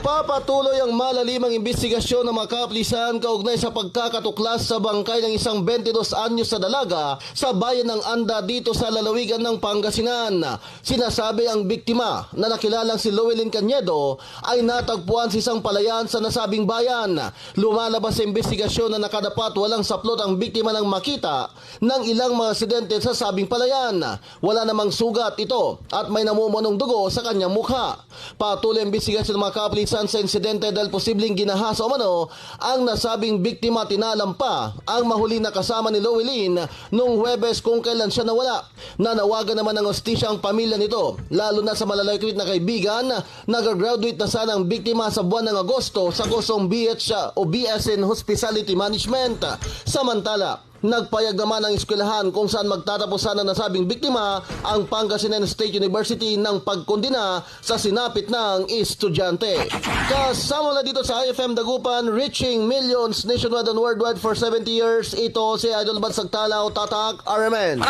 Nagpapatuloy ang malalimang investigasyon ng mga kapulisan kaugnay sa pagkakatuklas sa bangkay ng isang 22 anyos na dalaga sa bayan ng Anda dito sa lalawigan ng Pangasinan. Sinasabi ang biktima na nakilalang si Llewellyn Cañedo ay natagpuan sa isang palayan sa nasabing bayan. Lumalabas sa investigasyon na nakadapat walang saplot ang biktima ng makita ng ilang mga residente sa sabing palayan. Wala namang sugat ito at may namumunong dugo sa kanyang mukha. Patuloy ang investigasyon ng mga kapulisan sa insidente dahil posibleng ginahasa o mano ang nasabing biktima tinalampa ang mahuli na kasama ni Llewellyn noong Huwebes kung kailan siya nawala. Nanawagan naman ng hostisya ang pamilya nito lalo na sa malalakwit na kaibigan nag-graduate na sana ang biktima sa buwan ng Agosto sa kursong BH o BS in Hospitality Management. Samantala, Nagpayag naman ang eskwelahan kung saan magtatapos sana nasabing biktima ang Pangasinan State University ng pagkondina sa sinapit ng estudyante. Kasama na dito sa IFM Dagupan, reaching millions nationwide and worldwide for 70 years. Ito si Idol Bansag Talaw, Tatak, RMN.